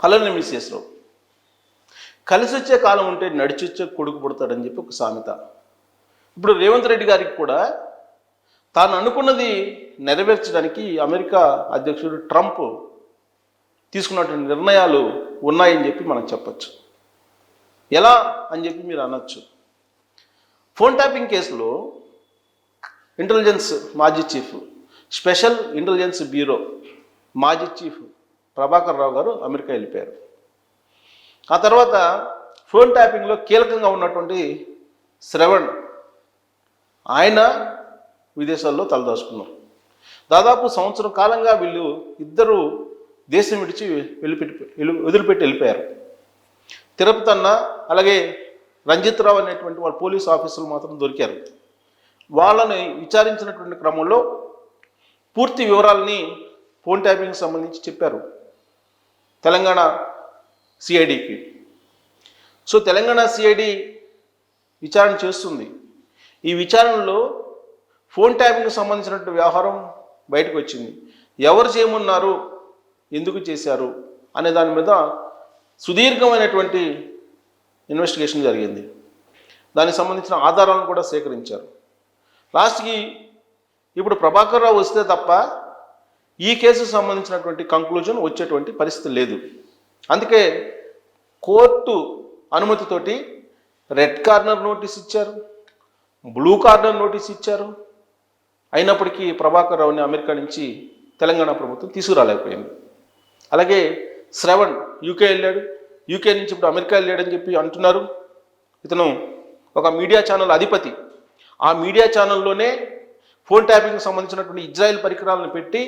కలర్ని మిస్ చేసినావు. కలిసి వచ్చే కాలం ఉంటే నడిచి వచ్చే కొడుకు పుడతాడని చెప్పి ఒక సామెత. ఇప్పుడు రేవంత్ రెడ్డి గారికి కూడా తాను అనుకున్నది నెరవేర్చడానికి అమెరికా అధ్యక్షుడు ట్రంప్ తీసుకున్నటువంటి నిర్ణయాలు ఉన్నాయని చెప్పి మనం చెప్పచ్చు. ఎలా అని చెప్పి మీరు అనొచ్చు. ఫోన్ ట్యాపింగ్ కేసులో ఇంటెలిజెన్స్ మాజీ చీఫ్ స్పెషల్ ఇంటెలిజెన్స్ బ్యూరో మాజీ చీఫ్ ప్రభాకర్ రావు గారు అమెరికా వెళ్ళిపోయారు. ఆ తర్వాత ఫోన్ ట్యాపింగ్లో కీలకంగా ఉన్నటువంటి శ్రవణ్ ఆయన విదేశాల్లో తలదాచుకున్నారు. దాదాపు సంవత్సరం కాలంగా వీళ్ళు ఇద్దరు దేశం విడిచి వెళ్ళిపెట్టి వదిలిపెట్టి వెళ్ళిపోయారు. తిరుపతి అన్న అలాగే రంజిత్ రావు అనేటువంటి వాళ్ళ పోలీస్ ఆఫీసులు మాత్రం దొరికారు. వాళ్ళని విచారించినటువంటి క్రమంలో పూర్తి వివరాలని ఫోన్ ట్యాపింగ్కి సంబంధించి చెప్పారు. తెలంగాణ సిఐడికి సో తెలంగాణ సిఐడి విచారణ చేస్తుంది. ఈ విచారణలో ఫోన్ ట్యాపింగ్కి సంబంధించినటువంటి వ్యవహారం బయటకు వచ్చింది. ఎవరు చేయమన్నారు? ఎందుకు చేశారు? అనే దాని మీద సుదీర్ఘమైనటువంటి ఇన్వెస్టిగేషన్ జరిగింది. దానికి సంబంధించిన ఆధారాలను కూడా సేకరించారు. లాస్ట్కి ఇప్పుడు ప్రభాకర్ రావు వస్తే తప్ప ఈ కేసుకు సంబంధించినటువంటి కంక్లూజన్ వచ్చేటువంటి పరిస్థితి లేదు. అందుకే కోర్టు అనుమతితోటి రెడ్ కార్నర్ నోటీస్ ఇచ్చారు బ్లూ కార్నర్ నోటీస్ ఇచ్చారు. అయినప్పటికీ ప్రభాకర్ రావుని అమెరికా నుంచి తెలంగాణ ప్రభుత్వం తీసుకురాలేకపోయింది. అలాగే శ్రవణ్ యూకే వెళ్ళాడు. యూకే నుంచి ఇప్పుడు అమెరికా వెళ్ళాడని చెప్పి అంటున్నారు. ఇతను ఒక మీడియా ఛానల్ అధిపతి. ఆ మీడియా ఛానల్లోనే ఫోన్ ట్యాపింగ్కి సంబంధించినటువంటి ఇజ్రాయెల్ పరికరాలను పెట్టి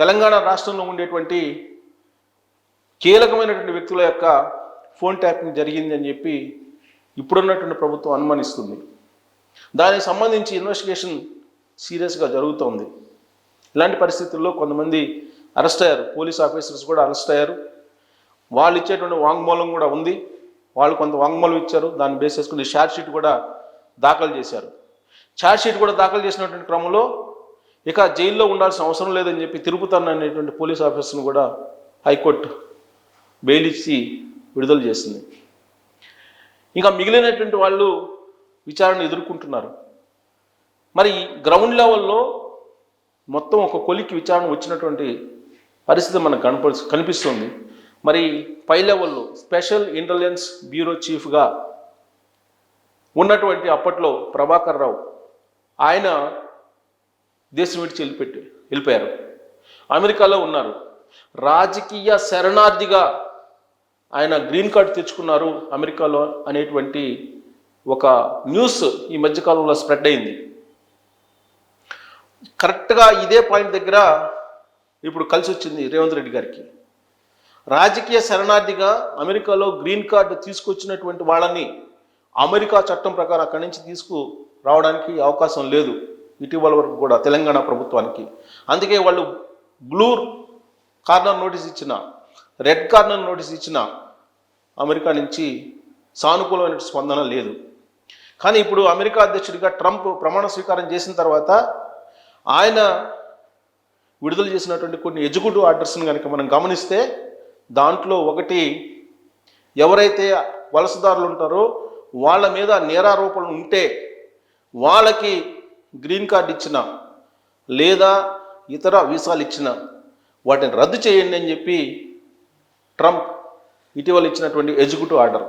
తెలంగాణ రాష్ట్రంలో ఉండేటువంటి కీలకమైనటువంటి వ్యక్తుల యొక్క ఫోన్ ట్యాపింగ్ జరిగింది అని చెప్పి ఇప్పుడున్నటువంటి ప్రభుత్వం అనుమానిస్తుంది. దానికి సంబంధించి ఇన్వెస్టిగేషన్ సీరియస్గా జరుగుతోంది. ఇలాంటి పరిస్థితుల్లో కొంతమంది అరెస్ట్ అయ్యారు. పోలీస్ ఆఫీసర్స్ కూడా అరెస్ట్ అయ్యారు. వాళ్ళు ఇచ్చేటువంటి వాంగ్మూలం కూడా ఉంది. వాళ్ళు కొంత వాంగ్మూలం ఇచ్చారు. దాన్ని బేస్ చేసుకుని షార్ట్ షీట్ కూడా దాఖలు చేశారు. ఛార్జ్ షీట్ కూడా దాఖలు చేసినటువంటి క్రమంలో ఇక జైల్లో ఉండాల్సిన అవసరం లేదని చెప్పి తిరుపతి అనేటువంటి పోలీస్ ఆఫీసర్ను కూడా హైకోర్టు బెయిల్ ఇచ్చి విడుదల చేసింది. ఇంకా మిగిలినటువంటి వాళ్ళు విచారణ ఎదుర్కొంటున్నారు. మరి గ్రౌండ్ లెవెల్లో మొత్తం ఒక కొలికి విచారణ వచ్చినటువంటి పరిస్థితి మనకు కనప కనిపిస్తుంది. మరి పై లెవెల్లో స్పెషల్ ఇంటెలిజెన్స్ బ్యూరో చీఫ్గా ఉన్నటువంటి అప్పట్లో ప్రభాకర్ రావు ఆయన దేశం విడిచి వెళ్ళిపెట్టి వెళ్ళిపోయారు. అమెరికాలో ఉన్నారు. రాజకీయ శరణార్థిగా ఆయన గ్రీన్ కార్డ్ తెచ్చుకున్నారు అమెరికాలో అనేటువంటి ఒక న్యూస్ ఈ మధ్యకాలంలో స్ప్రెడ్ అయింది. కరెక్ట్గా ఇదే పాయింట్ దగ్గర ఇప్పుడు కలిసి వచ్చింది రేవంత్ రెడ్డి గారికి. రాజకీయ శరణార్థిగా అమెరికాలో గ్రీన్ కార్డు తీసుకొచ్చినటువంటి వాళ్ళని అమెరికా చట్టం ప్రకారం అక్కడి నుంచి తీసుకు రావడానికి అవకాశం లేదు. ఇటీవల వరకు కూడా తెలంగాణ ప్రభుత్వానికి. అందుకే వాళ్ళు బ్లూ కార్నర్ నోటీస్ ఇచ్చిన రెడ్ కార్నర్ నోటీస్ ఇచ్చిన అమెరికా నుంచి సానుకూలమైన స్పందన లేదు. కానీ ఇప్పుడు అమెరికా అధ్యక్షుడిగా ట్రంప్ ప్రమాణ స్వీకారం చేసిన తర్వాత ఆయన విడుదల చేసినటువంటి కొన్ని ఎగ్జిక్యూటివ్ ఆర్డర్స్ని కనుక మనం గమనిస్తే దాంట్లో ఒకటి ఎవరైతే వలసదారులు ఉంటారో వాళ్ళ మీద నేరారోపణలు ఉంటే వాళ్ళకి గ్రీన్ కార్డు ఇచ్చిన లేదా ఇతర వీసాలు ఇచ్చిన వాటిని రద్దు చేయండి అని చెప్పి ట్రంప్ ఇటీవల ఇచ్చినటువంటి ఎగ్జిక్యూటివ్ ఆర్డర్.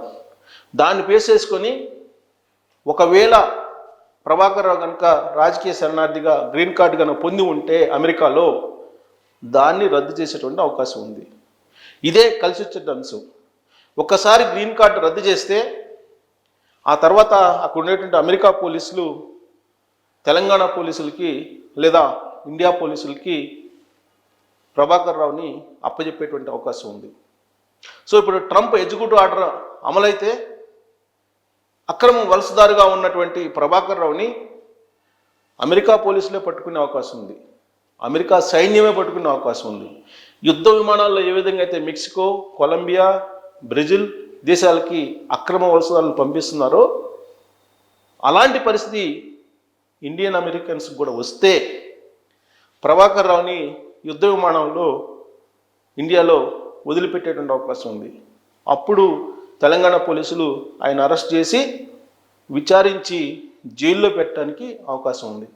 దాన్ని పేసేసుకొని చేసుకొని ఒకవేళ ప్రభాకర్ రావు కనుక రాజకీయ శరణార్థిగా గ్రీన్ కార్డు కనుక పొంది ఉంటే అమెరికాలో దాన్ని రద్దు చేసేటువంటి అవకాశం ఉంది. ఇదే కలిసి వచ్చే అంశం ఒక్కసారి గ్రీన్ కార్డు రద్దు చేస్తే ఆ తర్వాత అక్కడ ఉండేటువంటి అమెరికా పోలీసులు తెలంగాణ పోలీసులకి లేదా ఇండియా పోలీసులకి ప్రభాకర్ రావుని అప్పజెప్పేటువంటి అవకాశం ఉంది. సో ఇప్పుడు ట్రంప్ ఎగ్జిక్యూటివ్ ఆర్డర్ అమలైతే అక్రమ వలసదారుగా ఉన్నటువంటి ప్రభాకర్ రావుని అమెరికా పోలీసులే పట్టుకునే అవకాశం ఉంది. అమెరికా సైన్యమే పట్టుకునే అవకాశం ఉంది. యుద్ధ విమానాల్లో ఏ విధంగా అయితే మెక్సికో కొలంబియా బ్రెజిల్ దేశాలకి అక్రమ వలసదారులను పంపిస్తున్నారో అలాంటి పరిస్థితి ఇండియన్ అమెరికన్స్ కూడా వస్తే ప్రభాకర్ రావుని యుద్ధ విమానంలో ఇండియాలో వదిలిపెట్టేటువంటి అవకాశం ఉంది. అప్పుడు తెలంగాణ పోలీసులు ఆయన అరెస్ట్ చేసి విచారించి జైల్లో పెట్టడానికి అవకాశం ఉంది.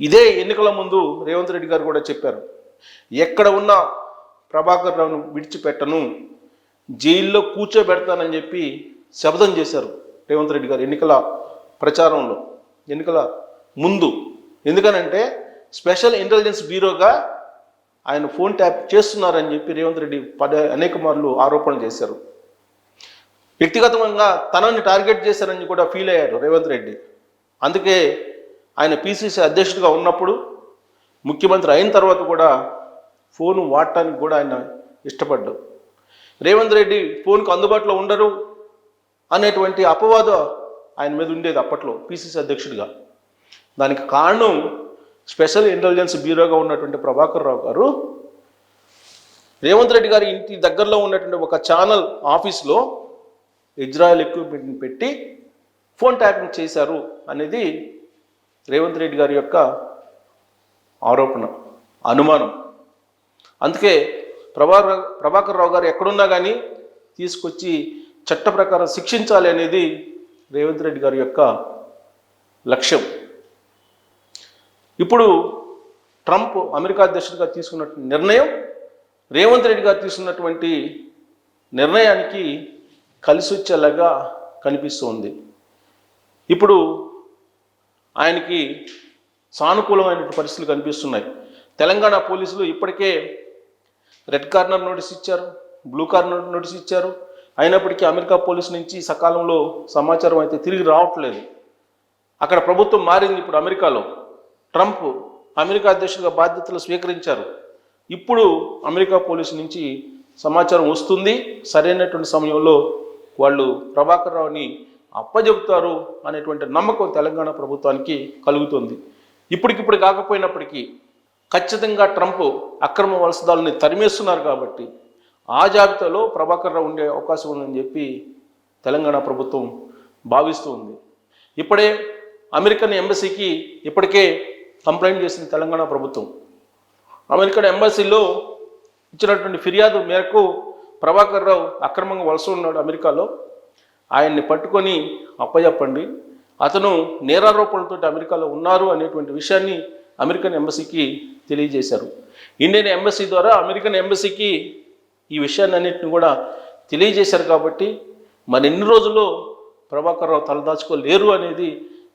ఇదే ఎన్నికల ముందు రేవంత్ రెడ్డి గారు కూడా చెప్పారు ఎక్కడ ఉన్న ప్రభాకర్ రావును విడిచిపెట్టను జైల్లో కూర్చోబెడతానని చెప్పి శబ్దం చేశారు రేవంత్ రెడ్డి గారు ఎన్నికల ప్రచారంలో. ఎన్నికల ముందు. ఎందుకనంటే స్పెషల్ ఇంటెలిజెన్స్ బ్యూరోగా ఆయన ఫోన్ ట్యాప్ చేస్తున్నారని చెప్పి రేవంత్ రెడ్డి పడే అనేక మార్లు ఆరోపణలు చేశారు. వ్యక్తిగతంగా తనని టార్గెట్ చేశారని కూడా ఫీల్ అయ్యారు రేవంత్ రెడ్డి. అందుకే ఆయన పిసిసి అధ్యక్షుడిగా ఉన్నప్పుడు ముఖ్యమంత్రి అయిన తర్వాత కూడా ఫోన్ వాడటానికి కూడా ఆయన ఇష్టపడ్డారు. రేవంత్ రెడ్డి ఫోన్కు అందుబాటులో ఉండరు అనేటువంటి అపవాదం ఆయన మీద ఉండేది అప్పట్లో పిసిసి అధ్యక్షుడిగా. దానికి కారణం స్పెషల్ ఇంటెలిజెన్స్ బ్యూరోగా ఉన్నటువంటి ప్రభాకర్ రావు గారు. రేవంత్ రెడ్డి గారి ఇంటి దగ్గరలో ఉన్నటువంటి ఒక ఛానల్ ఆఫీస్లో ఇజ్రాయెల్ ఎక్విప్మెంట్ని పెట్టి ఫోన్ ట్యాపింగ్ చేశారు అనేది రేవంత్ రెడ్డి గారి యొక్క ఆరోపణ అనుమానం. అందుకే ప్రభాకర్ ప్రభాకర్ రావు గారు ఎక్కడున్నా కానీ తీసుకొచ్చి చట్ట ప్రకారం శిక్షించాలి అనేది రేవంత్ రెడ్డి గారి యొక్క లక్ష్యం. ఇప్పుడు ట్రంప్ అమెరికా అధ్యక్షుడిగా తీసుకున్న నిర్ణయం రేవంత్ రెడ్డి గారు తీసుకున్నటువంటి నిర్ణయానికి కలిసి వచ్చేలాగా కనిపిస్తుంది. ఇప్పుడు ఆయనకి సానుకూలమైనటువంటి పరిస్థితులు కనిపిస్తున్నాయి. తెలంగాణ పోలీసులు ఇప్పటికే రెడ్ కార్నర్ నోటీస్ ఇచ్చారు బ్లూ కార్నర్ నోటీస్ ఇచ్చారు అయినప్పటికీ అమెరికా పోలీస్ నుంచి సకాలంలో సమాచారం అయితే తిరిగి రావట్లేదు. అక్కడ ప్రభుత్వం మారింది ఇప్పుడు అమెరికాలో. ట్రంప్ అమెరికా అధ్యక్షుడిగా బాధ్యతలు స్వీకరించారు. ఇప్పుడు అమెరికా పోలీసు నుంచి సమాచారం వస్తుంది. సరైనటువంటి సమయంలో వాళ్ళు ప్రభాకర్ రావుని అప్పజెబుతారు అనేటువంటి నమ్మకం తెలంగాణ ప్రభుత్వానికి కలుగుతుంది. ఇప్పటికిప్పుడు కాకపోయినప్పటికీ ఖచ్చితంగా ట్రంప్ అక్రమ వలసదాలని తరిమేస్తున్నారు కాబట్టి ఆ జాబితాలో ప్రభాకర్ రావు ఉండే అవకాశం ఉందని చెప్పి తెలంగాణ ప్రభుత్వం భావిస్తూ ఉంది. ఇప్పుడే అమెరికన్ ఎంబసీకి ఇప్పటికే కంప్లైంట్ చేసింది తెలంగాణ ప్రభుత్వం. అమెరికన్ ఎంబసీలో ఇచ్చినటువంటి ఫిర్యాదు మేరకు ప్రభాకర్ రావు అక్రమంగా వలస ఉన్నాడు అమెరికాలో. ఆయన్ని పట్టుకొని అప్పజెప్పండి. అతను నేరారోపణలతో అమెరికాలో ఉన్నారు అనేటువంటి విషయాన్ని అమెరికన్ ఎంబసీకి తెలియజేశారు. ఇండియన్ ఎంబసీ ద్వారా అమెరికన్ ఎంబసీకి ఈ విషయాన్ని కూడా తెలియజేశారు కాబట్టి మరి ఎన్ని రోజుల్లో ప్రభాకర్ రావు తలదాచుకోలేరు అనేది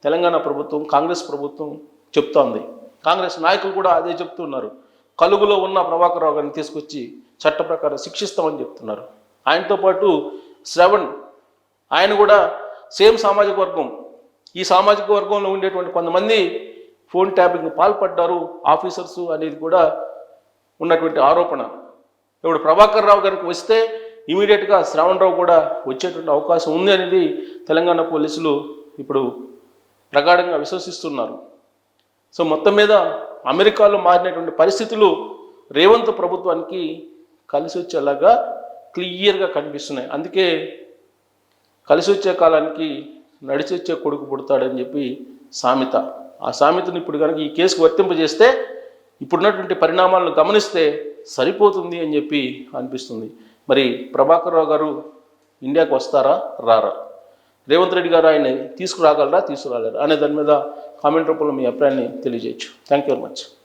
తెలంగాణ ప్రభుత్వం కాంగ్రెస్ ప్రభుత్వం చెప్తోంది. కాంగ్రెస్ నాయకులు కూడా అదే చెప్తున్నారు. కలుగులో ఉన్న ప్రభాకర్ రావు గారిని తీసుకొచ్చి చట్ట ప్రకారం శిక్షిస్తామని చెప్తున్నారు. ఆయనతో పాటు శ్రవణ్ ఆయన కూడా సేమ్ సామాజిక వర్గం. ఈ సామాజిక వర్గంలో ఉండేటువంటి కొంతమంది ఫోన్ ట్యాపింగ్ పాల్పడ్డారు ఆఫీసర్స్ అనేది కూడా ఉన్నటువంటి ఆరోపణ. ఇప్పుడు ప్రభాకర్ రావు గారికి వస్తే ఇమీడియట్గా శ్రావణ్ రావు కూడా వచ్చేటువంటి అవకాశం ఉంది అనేది తెలంగాణ పోలీసులు ఇప్పుడు ప్రగాఢంగా విశ్వసిస్తున్నారు. సో మొత్తం మీద అమెరికాలో మారినటువంటి పరిస్థితులు రేవంత్ ప్రభుత్వానికి కలిసి వచ్చేలాగా క్లియర్గా కనిపిస్తున్నాయి. అందుకే కలిసి వచ్చే కాలానికి నడిచి వచ్చే కొడుకు పుడతాడని చెప్పి సామెత. ఆ సామెతను ఇప్పుడు కనుక ఈ కేసుకు వర్తింపజేస్తే ఇప్పుడున్నటువంటి పరిణామాలను గమనిస్తే సరిపోతుంది అని చెప్పి అనిపిస్తుంది. మరి ప్రభాకర్ రావు గారు ఇండియాకు వస్తారా? రారా. రేవంత్ రెడ్డి గారు ఆయన తీసుకురాగలరా? తీసుకురాలేరా? అనే దాని మీద కామెంట్ రూపంలో మీ అభిప్రాయాన్ని తెలియజేయచ్చు. Thank you very much